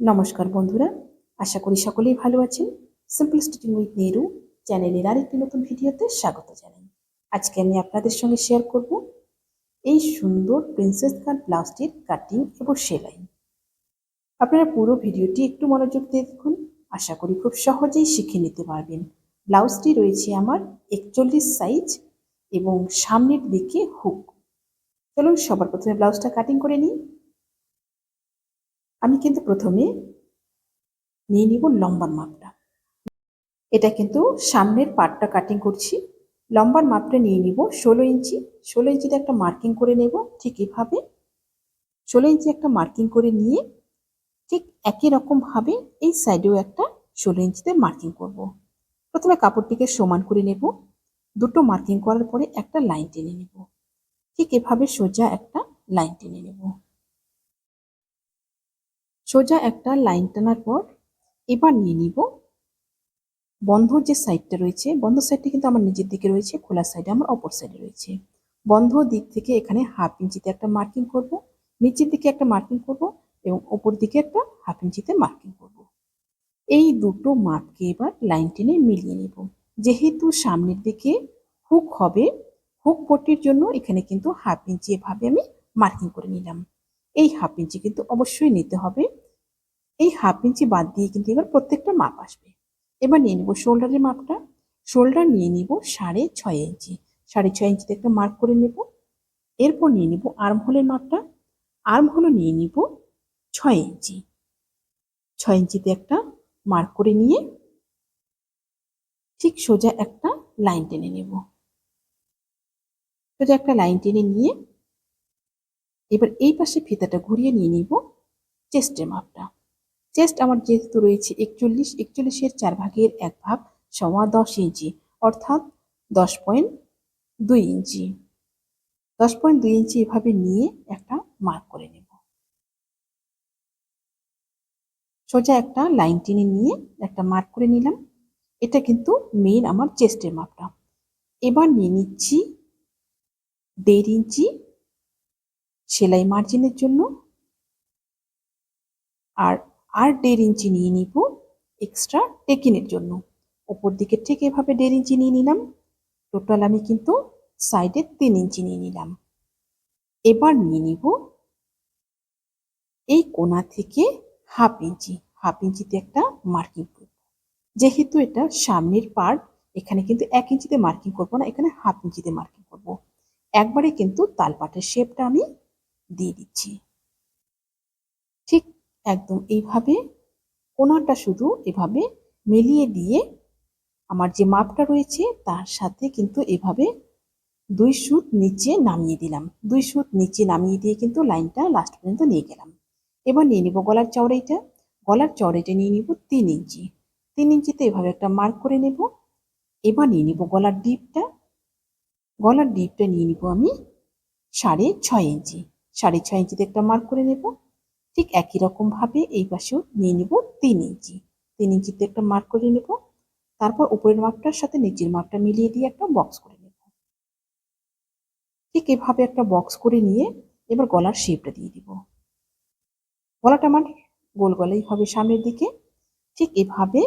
নমস্কার বন্ধুরা, আশা করি সকলেই ভালো আছেন। সিম্পল স্টিচিং উইথ নেহরু চ্যানেলের আরেকটি নতুন ভিডিওতে স্বাগত জানাই। আজকে আমি আপনাদের সঙ্গে শেয়ার করব এই সুন্দর প্রিন্সেস কাট ব্লাউজটির কাটিং এবং সেলাই। আপনারা পুরো ভিডিওটি একটু মনোযোগ দিয়ে দেখুন। আশা করি খুব সহজেই শিখে নিতে পারবেন। ব্লাউজটি রয়েছে আমার একচল্লিশ সাইজ এবং সামনের দিকে হুক চলুন, সবার প্রথমে ব্লাউজটা কাটিং করে নিই। আমি কিন্তু প্রথমে নিয়ে নিব লম্বার মাপটা। এটা কিন্তু সামনের পাটটা কাটিং করছি। লম্বার মাপটা নিয়ে নিব ষোলো ইঞ্চি। ষোলো ইঞ্চিতে একটা মার্কিং করে নেব ঠিক এভাবে। ষোলো ইঞ্চি একটা মার্কিং করে নিয়ে ঠিক একই রকমভাবে এই সাইডেও একটা ষোলো ইঞ্চিতে মার্কিং করব। প্রথমে কাপড়টিকে সমান করে নেব। দুটো মার্কিং করার পরে একটা লাইন টেনে নেব। ঠিক এভাবে সোজা একটা লাইন টেনে নেব। সোজা একটা লাইন টানার পর এবার নিয়ে নিব। বন্ধ যে সাইডটা রয়েছে বন্ধ সাইডটা কিন্তু আমার নিজের দিকে রয়েছে, খোলা সাইডে আমার অপর সাইডে রয়েছে। বন্ধ দিক থেকে এখানে হাফ ইঞ্চিতে একটা মার্কিং করব, নিচের দিকে একটা মার্কিং করব এবং ওপর দিকে একটা হাফ ইঞ্চিতে মার্কিং করব। এই দুটো মাপকে এবার লাইন টেনে মিলিয়ে নেব। যেহেতু সামনের দিকে হুক হবে, হুক পট্টির জন্য এখানে কিন্তু হাফ ইঞ্চি এভাবে আমি মার্কিং করে নিলাম। এই হাফ ইঞ্চি কিন্তু অবশ্যই নিতে হবে। এই হাফ ইঞ্চি বাদ দিয়ে কিন্তু এবার প্রত্যেকটা মাপ আসবে। এবার নিয়ে নিব শোল্ডারের মাপটা। শোল্ডার নিয়ে নিব সাড়ে ছয় ইঞ্চি সাড়ে ছয় ইঞ্চিতে একটা মার্ক করে নেব। এরপর নিয়ে নিব আর্ম হোলের মাপটা। আর্ম হোলও নিয়ে নিব ছয় ইঞ্চি ছয় ইঞ্চিতে একটা মার্ক করে নিয়ে ঠিক সোজা একটা লাইন টেনে নেব। সোজা একটা লাইন টেনে নিয়ে এবার এই পাশে ফিতাটা ঘুরিয়ে নিয়ে নিব চেস্টের মাপটা। চেস্ট আমার যেহেতু রয়েছে একচল্লিশ, একচল্লিশের চার ভাগের এক ভাগ সমান দশ ইঞ্চি, অর্থাৎ দশ পয়েন্ট দুই ইঞ্চি। দশ পয়েন্ট দুই ইঞ্চি এভাবে নিয়ে একটা মার্ক করে নেব। সোজা একটা লাইন টেনে নিয়ে একটা মার্ক করে নিলাম। এটা কিন্তু মেন আমার চেস্টের মাপটা। এবার নিয়ে নিচ্ছি দেড় ইঞ্চি সেলাই মার্জিনের জন্য। আর আর দেড় ইঞ্চি নিয়ে নিব এক্সট্রা টেকিনের জন্য। ওপর দিকে ঠিক এভাবে দেড় ইঞ্চি নিয়ে নিলাম। টোটাল আমি কিন্তু সাইডে তিন ইঞ্চি নিয়ে নিলাম। এবার নিয়ে নিব এই কোনা থেকে হাফ ইঞ্চি। হাফ ইঞ্চিতে একটা মার্কিং করব। যেহেতু এটা সামনের পার্ট এখানে কিন্তু এক ইঞ্চিতে মার্কিং করব না, এখানে হাফ ইঞ্চিতে মার্কিং করব। একবারে কিন্তু তালপাটের শেপটা আমি দিয়ে দিচ্ছি। ঠিক একদম এইভাবে কোনাটা শুধু এভাবে মিলিয়ে দিয়ে আমার যে মাপটা রয়েছে তার সাথে কিন্তু এভাবে দুই সুত নিচে নামিয়ে দিলাম। দুই সুত নিচে নামিয়ে দিয়ে কিন্তু লাইনটা লাস্ট পর্যন্ত নিয়ে গেলাম। এবার নিয়ে নিব গলার চওড়াইটা। গলার চওড়াইটা নিয়ে নিব তিন ইঞ্চি। তিন ইঞ্চিতে এভাবে একটা মার্ক করে নেব। এবার নিয়ে নিব গলার ডিপটা গলার ডিপটা নিয়ে নিব আমি সাড়ে ছয় ইঞ্চি। সাড়ে ছয় ইঞ্চিতে একটা মার্ক করে নেব। ঠিক একই রকমভাবে এই পাশেও নিয়ে নিব তিন ইঞ্চি। তিন ইঞ্চিতে একটা মার্ক করে নেব। তারপর উপরের মাপটার সাথে নিচের মাপটা মিলিয়ে দিয়ে একটা বক্স করে নেব। ঠিক এভাবে একটা বক্স করে নিয়ে এবার গলার শেপটা দিয়ে দিব। গলাটা আমার গোল গলাই হবে সামনের দিকে। ঠিক এভাবে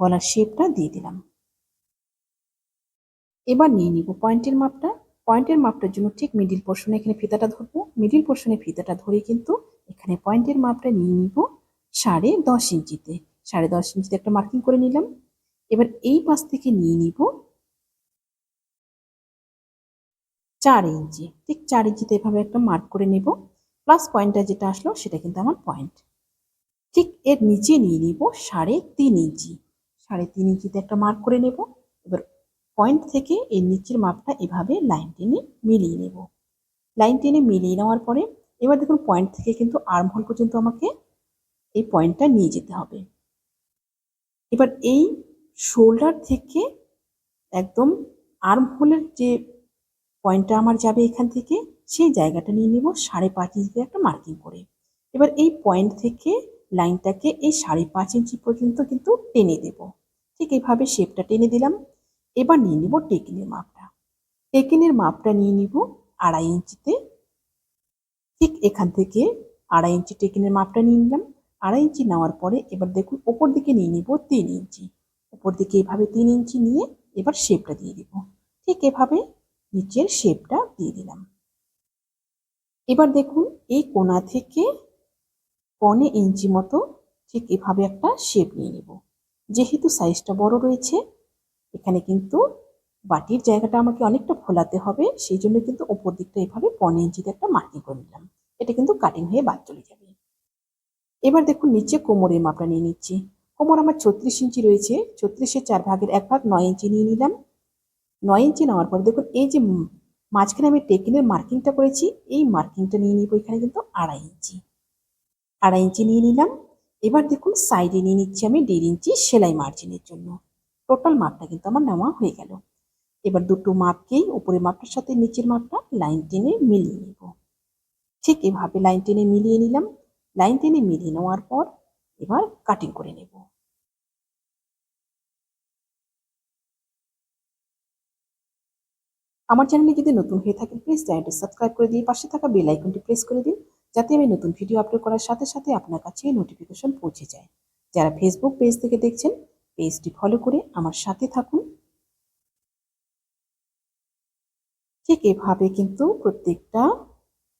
গলার শেপটা দিয়ে দিলাম। এবার নিয়ে নিব পয়েন্টের মাপটা পয়েন্টের মাপটার জন্য ঠিক মিডিল পোর্শনে এখানে ফিতাটা ধরবো। মিডিল পোর্শনে ফিতাটা ধরে কিন্তু এখানে পয়েন্টের মাপটা নিয়ে নিব সাড়ে দশ ইঞ্চিতে। সাড়ে দশ ইঞ্চিতে একটা মার্কিং করে নিলাম। এবার এই পাশ থেকে নিয়ে নিব চার ইঞ্চি। ঠিক চার ইঞ্চিতে এভাবে একটা মার্ক করে নেব। প্লাস পয়েন্টটা যেটা আসলো সেটা কিন্তু আমার পয়েন্ট ঠিক এর নিচে নিয়ে নিব সাড়ে তিন ইঞ্চি। সাড়ে তিন ইঞ্চিতে একটা মার্ক করে নেব। পয়েন্ট থেকে এর নিচের মাপটা এভাবে লাইন টেনে মিলিয়ে নেব। লাইন টেনে মিলিয়ে নেওয়ার পরে এবার দেখুন পয়েন্ট থেকে কিন্তু আর্ম হোল পর্যন্ত আমাকে এই পয়েন্টটা নিয়ে যেতে হবে। এবার এই শোল্ডার থেকে একদম আর্ম হোলের যে পয়েন্টটা আমার যাবে এখান থেকে, সেই জায়গাটা নিয়ে নিব সাড়ে পাঁচ ইঞ্চিতে একটা মার্কিং করে। এবার এই পয়েন্ট থেকে লাইনটাকে এই সাড়ে পাঁচ ইঞ্চি পর্যন্ত কিন্তু টেনে দেব। ঠিক এইভাবে শেপটা টেনে দিলাম। এবার নিয়ে নিব টেকিনের মাপটা। টেকিনের মাপটা নিয়ে নিব আড়াই ইঞ্চিতে। ঠিক এখান থেকে আড়াই ইঞ্চি টেকিনের মাপটা নিয়ে নিলাম। আড়াই ইঞ্চি নেওয়ার পরে এবার দেখুন ওপর দিকে নিয়ে নিব তিন ইঞ্চি। ওপর দিকে এভাবে তিন ইঞ্চি নিয়ে এবার শেপটা দিয়ে দিব। ঠিক এভাবে নিচের শেপটা দিয়ে দিলাম। এবার দেখুন এই কোনা থেকে পনে ইঞ্চি মতো ঠিক এভাবে একটা শেপ নিয়ে নেব। যেহেতু সাইজটা বড় রয়েছে এখানে কিন্তু বাটির জায়গাটা আমাকে অনেকটা ফোলাতে হবে, সেই জন্য কিন্তু ওপর দিকটা এভাবে পনেরো ইঞ্চিতে একটা মার্কিং করে নিলাম। এটা কিন্তু কাটিং হয়ে বাদ চলে যাবে। এবার দেখুন, নিচে কোমরের মাপটা নিয়ে নিচ্ছি। কোমর আমার ছত্রিশ ইঞ্চি রয়েছে, ছত্রিশের চার ভাগের এক ভাগ নয় ইঞ্চি নিয়ে নিলাম। নয় ইঞ্চি নেওয়ার পরে দেখুন, এই যে মাঝখানে আমি টেকিনের মার্কিংটা করেছি, এই মার্কিংটা নিয়ে নিব এখানে কিন্তু আড়াই ইঞ্চি। আড়াই ইঞ্চি নিয়ে নিলাম। এবার দেখুন, সাইডে নিয়ে নিচ্ছি আমি দেড় ইঞ্চি সেলাই মার্জিনের জন্য। টোটাল মাপটা কিন্তু আমার নেওয়া হয়ে গেল। এবার দুটো মাপকেই উপরের মাপটার সাথে নিচের মাপটা লাইন টেনে মিলিয়ে নেব। ঠিক এভাবে লাইন টেনে মিলিয়ে নিলাম। লাইন টেনে মিলিয়ে নেওয়ার পর এবার কাটিং করে নেব। আমার চ্যানেলে যদি নতুন হয়ে থাকেন প্লিজ চ্যানেলটি সাবস্ক্রাইব করে দিয়ে পাশে থাকা বেল আইকনটি প্রেস করে দিন, যাতে আমি নতুন ভিডিও আপলোড করার সাথে সাথে আপনার কাছে নোটিফিকেশন পৌঁছে যায়। যারা ফেসবুক পেজ থেকে দেখছেন পেজটি ফলো করে আমার সাথে থাকুন। ঠিক এভাবে কিন্তু প্রত্যেকটা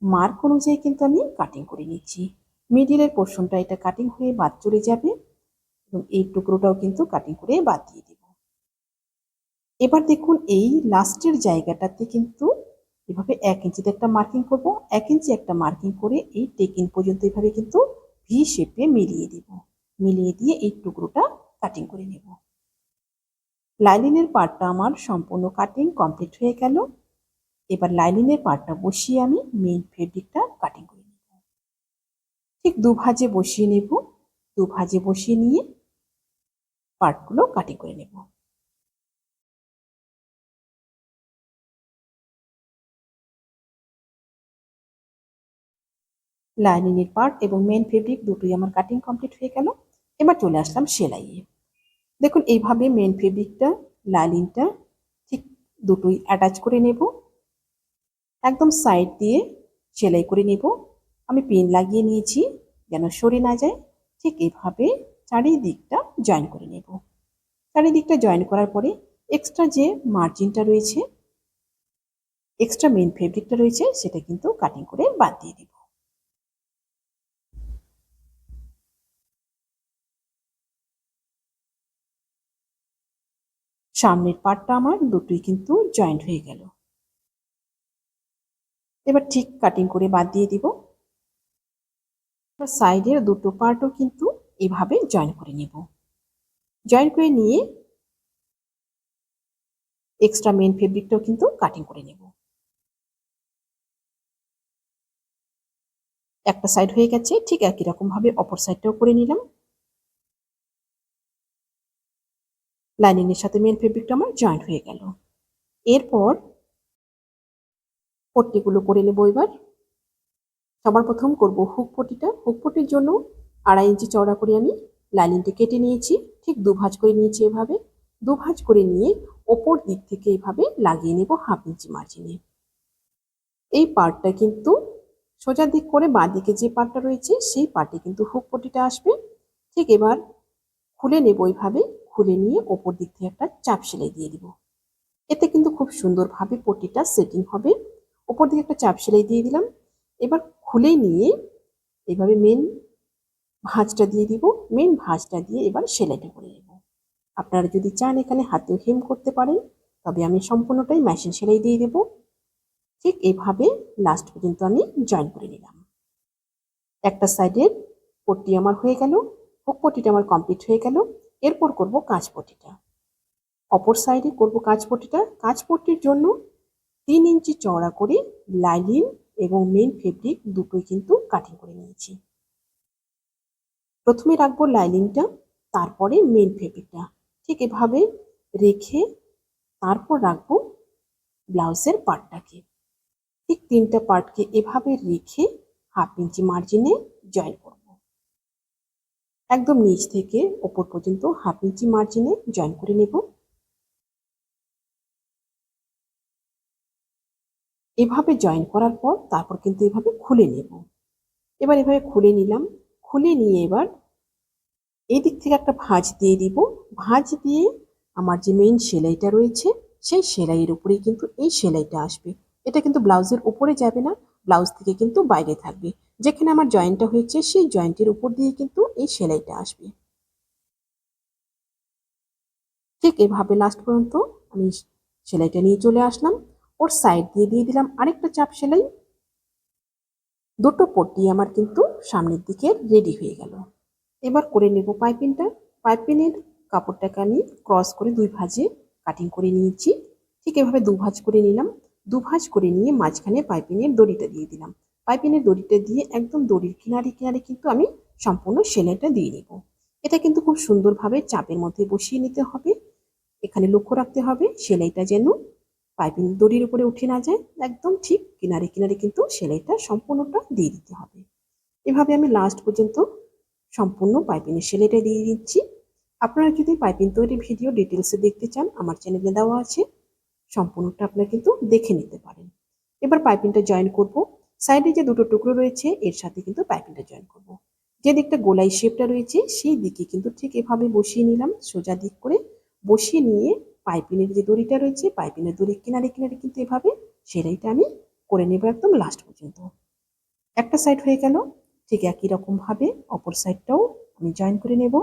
মার্ক অনুযায়ী কিন্তু আমি কাটিং করে নিচ্ছি। মিডিলের পোর্শনটা এটা কাটিং হয়ে বাদ চলে যাবে এবং এই টুকরোটাও কিন্তু কাটিং করে বাদ দিয়ে দেব। এবার দেখুন এই লাস্টের জায়গাটাতে কিন্তু এভাবে এক ইঞ্চিতে একটা মার্কিং করব, এক ইঞ্চি একটা মার্কিং করে এই টেকিন পর্যন্ত এভাবে কিন্তু ভি শেপে মিলিয়ে দেব। মিলিয়ে দিয়ে এই টুকরোটা কাটিং করে নেব। লাইলিনের পার্টটা আমার সম্পূর্ণ কাটিং কমপ্লিট হয়ে গেল। এবার লাইলিনের পার্টটা বসিয়ে আমি মেইন ফেব্রিকটা কাটিং করে নেব। ঠিক দু ভাজে বসিয়ে নেব। দু ভাজে বসিয়ে নিয়ে পার্টগুলো কাটিং করে নেব। লাইনিংয়ের পার্ট এবং মেন ফেব্রিক দুটোই আমার কাটিং কমপ্লিট হয়ে গেল। এবার চলে আসলাম সেলাইয়ে। দেখুন, এইভাবে মেন ফেব্রিকটা লাইনিংটা ঠিক দুটোই অ্যাটাচ করে নেব। একদম সাইড দিয়ে সেলাই করে নেব। আমি পেন লাগিয়ে নিয়েছি যেন সরে না যায়। ঠিক এইভাবে চারিদিকটা জয়েন করে নেব। চারিদিকটা জয়েন করার পরে এক্সট্রা যে মার্জিনটা রয়েছে এক্সট্রা মেন ফেব্রিকটা রয়েছে, সেটা কিন্তু কাটিং করে বাদ দিয়ে দিব। সামনের পার্টটা আমার দুটোই কিন্তু জয়েন্ট হয়ে গেল। এবার ঠিক কাটিং করে বাদ দিয়ে দিব। সাইডের দুটো পার্টও কিন্তু এভাবে জয়েন করে নেব। জয়েন করে নিয়ে এক্সট্রা মেন ফেব্রিকটাও কিন্তু কাটিং করে নেব। একটা সাইড হয়ে গেছে, ঠিক একই রকমভাবে অপর সাইডটাও করে নিলাম। লাইনিংয়ের সাথে মেন ফেব্রিকটা আমার জয়েন্ট হয়ে গেল। এরপর পট্টিগুলো করে নেব এবার। সবার প্রথম করব হুক পটিটা হুক পটির জন্য আড়াই ইঞ্চি চওড়া করে আমি লাইনিংটা কেটে নিয়েছি। ঠিক দু ভাঁজ করে নিয়েছি এভাবে। দু ভাঁজ করে নিয়ে ওপর দিক থেকে এভাবে লাগিয়ে নেব হাফ ইঞ্চি মার্জিনে এই পার্টটা কিন্তু সোজা দিক করে বাঁ দিকে যে পার্টটা রয়েছে, সেই পার্টে কিন্তু হুক পটিটা আসবে। ঠিক এবার খুলে নেব এইভাবে খুলে নিয়ে ওপর দিক থেকে একটা চাপ সেলাই দিয়ে দিব। এতে কিন্তু খুব সুন্দরভাবে পটিটা সেটিং হবে। ওপর দিকে একটা চাপ সেলাই দিয়ে দিলাম। এবার খুলে নিয়ে এভাবে মেন ভাঁজটা দিয়ে দিব। মেন ভাঁজটা দিয়ে এবার সেলাইটা করে নেব। আপনারা যদি চান এখানে হাতেও হেম করতে পারেন, তবে আমি সম্পূর্ণটাই মেশিন সেলাই দিয়ে দেব। ঠিক এইভাবে লাস্ট পর্যন্ত আমি জয়েন করে নিলাম। একটা সাইডের পট্টি আমার হয়ে গেল। হুক পট্টিটা আমার কমপ্লিট হয়ে গেল। এরপর করব কাঁচ পট্টিটা অপর সাইডে করব কাঁচ পট্টিটা কাঁচ পট্টির জন্য তিন ইঞ্চি চওড়া করে লাইলিন এবং মেন ফেব্রিক দুটোই কিন্তু কাটিং করে নিয়েছি। প্রথমে রাখব লাইলিনটা, তারপরে মেন ফেব্রিকটা ঠিক এভাবে রেখে তারপর রাখব ব্লাউজের পার্টটাকে ঠিক তিনটা পার্টকে এভাবে রেখে হাফ ইঞ্চি মার্জিনে জয়েন করব। একদম নিচ থেকে ওপর পর্যন্ত হাফ ইঞ্চি মার্জিনে জয়েন করে নেব। এভাবে জয়েন করার পর তারপর কিন্তু এভাবে খুলে নেব। এবার এভাবে খুলে নিলাম। খুলে নিয়ে এবার এই দিক থেকে একটা ভাঁজ দিয়ে দিব। ভাঁজ দিয়ে আমার যে মেইন সেলাইটা রয়েছে, সেই সেলাইয়ের উপরেই কিন্তু এই সেলাইটা আসবে। এটা কিন্তু ব্লাউজের উপরে যাবে না, ব্লাউজ থেকে কিন্তু বাইরে থাকবে। যেখানে আমার জয়েন্টটা হয়েছে, সেই জয়েন্টের উপর দিয়ে কিন্তু এই সেলাইটা আসবে। ঠিক এভাবে লাস্ট পর্যন্ত আমি সেলাইটা নিয়ে চলে আসলাম। ওর সাইড দিয়ে দিয়ে দিলাম আরেকটা চাপ সেলাই। দুটো পট্টি আমার কিন্তু সামনের দিকে রেডি হয়ে গেল। এবার করে নেব পাইপিংটা। পাইপিনের কাপড়টাকে আমি ক্রস করে দুই ভাজে কাটিং করে নিয়েছি। ঠিক এভাবে দু ভাজ করে নিলাম। দু ভাজ করে নিয়ে মাঝখানে পাইপিনের দড়িটা দিয়ে দিলাম। পাইপিনের দড়িটা দিয়ে একদম দড়ির কিনারে কিনারে কিন্তু আমি সম্পূর্ণ সেলাইটা দিয়ে নেব। এটা কিন্তু খুব সুন্দরভাবে চাপের মধ্যে বসিয়ে নিতে হবে। এখানে লক্ষ্য রাখতে হবে, সেলাইটা যেন পাইপিং দড়ির উপরে উঠে না যায়। একদম ঠিক কিনারে কিনারে কিন্তু সেলাইটা সম্পূর্ণটা দিয়ে দিতে হবে। এভাবে আমি লাস্ট পর্যন্ত সম্পূর্ণ পাইপিংয়ের সেলাইটা দিয়ে দিচ্ছি। আপনারা যদি পাইপিং তৈরির ভিডিও ডিটেলসে দেখতে চান, আমার চ্যানেলে দেওয়া আছে। সম্পূর্ণটা আপনারা কিন্তু দেখে নিতে পারেন। এবার পাইপিংটা জয়েন করব। সাইডে যে দুটো টুকরো রয়েছে, এর সাথে কিন্তু পাইপিংটা জয়েন করব। যে দিকটা গোলাই শেপটা রয়েছে, সেই দিকে কিন্তু ঠিক এভাবে বসিয়ে নিলাম, সোজা দিক করে বসিয়ে নিয়ে পাইপিনের যে দড়িটা রয়েছে পাইপিনের দড়ির কিনারে কিনারে কিন্তু এভাবে সেলাইটা আমি করে নেব একদম লাস্ট পর্যন্ত। একটা সাইড হয়ে গেল, ঠিক একই রকমভাবে অপর সাইডটাও আমি জয়েন করে নেব।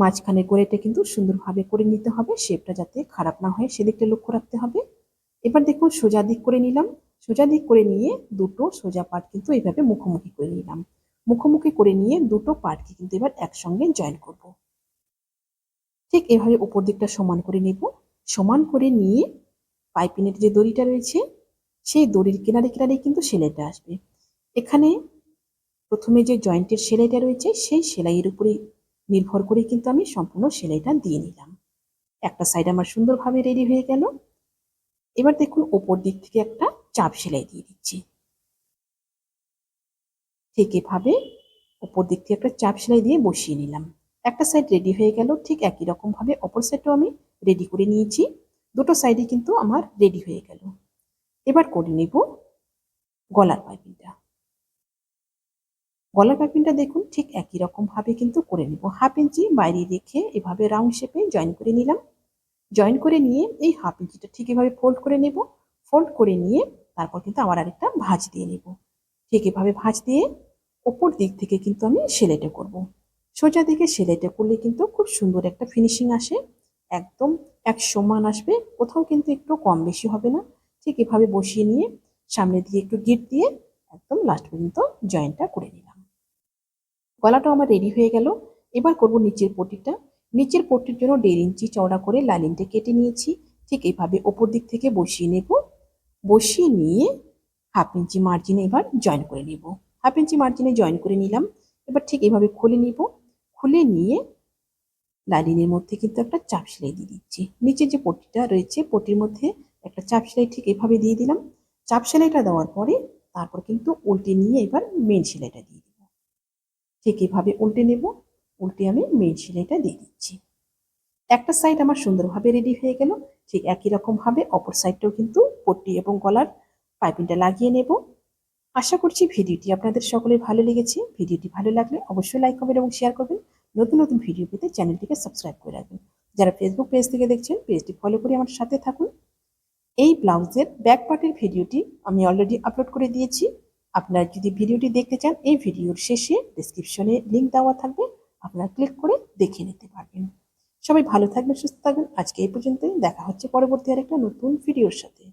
মাঝখানে গোড়েটা কিন্তু সুন্দরভাবে করে নিতে হবে শেপটা যাতে খারাপ না হয়, সেদিকটা লক্ষ্য রাখতে হবে। এবার দেখুন সোজা দিক করে নিলাম। সোজা দিক করে নিয়ে দুটো সোজা পার্ট কিন্তু এইভাবে মুখোমুখি করে নিলাম। মুখোমুখি করে নিয়ে দুটো পার্টকে কিন্তু এবার একসঙ্গে জয়েন করব। ঠিক এভাবে উপর দিকটা সমান করে নেব। সমান করে নিয়ে পাইপিনের যে দড়িটা রয়েছে, সেই দড়ির কিনারে কিনারে কিন্তু সেলাইটা আসবে। এখানে প্রথমে যে জয়েন্টের সেলাইটা রয়েছে, সেই সেলাইয়ের উপরে নির্ভর করে কিন্তু আমি সম্পূর্ণ সেলাইটা দিয়ে নিলাম। একটা সাইড আমার সুন্দরভাবে রেডি হয়ে গেল। এবার দেখুন ওপর দিক থেকে একটা চাপ সেলাই দিয়ে দিচ্ছি। ঠিক এভাবে ওপর দিক থেকে একটা চাপ সেলাই দিয়ে বসিয়ে নিলাম। একটা সাইড রেডি হয়ে গেল, ঠিক একই রকম ভাবে অপর সাইডটাও আমি রেডি করে নিয়েছি। দুটো সাইডে কিন্তু আমার রেডি হয়ে গেল। এবার করে নেব গলার পাইপিংটা। গলার পাইপিংটা দেখুন, ঠিক একই রকম ভাবে কিন্তু করে নেব। হাফ ইঞ্চি বাইরে রেখে এভাবে রাউন্ড শেপে জয়েন করে নিলাম। জয়েন করে নিয়ে এই হাফ ইঞ্চিটা ঠিক এভাবে ফোল্ড করে নেব। ফোল্ড করে নিয়ে তারপর কিন্তু আবার আরেকটা ভাঁজ দিয়ে নেব। ঠিক এভাবে ভাঁজ দিয়ে ওপর দিক থেকে কিন্তু আমি সেলাইটা করব। সোজা দিকে সেলাইটা করলে কিন্তু খুব সুন্দর একটা ফিনিশিং আসে। একদম এক সমান আসবে, কোথাও কিন্তু একটু কম বেশি হবে না। ঠিক এভাবে বসিয়ে নিয়ে সামনে দিয়ে একটু গিট দিয়ে একদম লাস্ট পর্যন্ত জয়েন্টটা করে নিলাম। গলাটাও আমার রেডি হয়ে গেল। এবার করব নিচের পটিটা। নিচের পটির জন্য দেড় ইঞ্চি চওড়া করে লাইনিংটা কেটে নিয়েছি। ঠিক এইভাবে ওপর দিক থেকে বসিয়ে নেব। বসিয়ে নিয়ে হাফ ইঞ্চি মার্জিনে এবার জয়েন করে নেব। হাফ ইঞ্চি মার্জিনে জয়েন করে নিলাম। এবার ঠিক এভাবে খুলে নিব। খুলে নিয়ে লাইনিংয়ের মধ্যে কিন্তু একটা চাপ সেলাই দিয়ে দিচ্ছি। নিচে যে পটিটা রয়েছে, পটির মধ্যে একটা চাপ সেলাই ঠিক এভাবে দিয়ে দিলাম। চাপ সেলাইটা দেওয়ার পরে তারপর কিন্তু উল্টে নিয়ে এবার মেন সেলাইটা দিয়ে ঠিক এভাবে উল্টে নেব, উল্টে আমি মেন সেলাইটা দিয়ে দিচ্ছি। একটা সাইড আমার সুন্দরভাবে রেডি হয়ে গেল, ঠিক একই রকমভাবে অপর সাইডটাও কিন্তু পট্টি এবং গলার পাইপিংটা লাগিয়ে নেব। আশা করছি ভিডিওটি আপনাদের সকলের ভালো লেগেছে। ভিডিওটি ভালো লাগলে অবশ্যই লাইক করবেন এবং শেয়ার করবেন। নতুন নতুন ভিডিও পেতে চ্যানেলটিকে সাবস্ক্রাইব করে রাখবেন। যারা ফেসবুক পেজ থেকে দেখছেন পেজটি ফলো করে আমার সাথে থাকুন। এই ব্লাউজের ব্যাক পার্টের ভিডিওটি আমি অলরেডি আপলোড করে দিয়েছি। আপনারা যদি ভিডিওটি দেখতে চান, এই ভিডিওর শেষে ডিসক্রিপশনে লিঙ্ক দেওয়া থাকবে। আপনারা ক্লিক করে দেখে নিতে পারবেন। সবাই ভালো থাকবেন, সুস্থ থাকবেন। আজকে এই পর্যন্তই। দেখা হচ্ছে পরবর্তী আরেকটা নতুন ভিডিওর সাথে।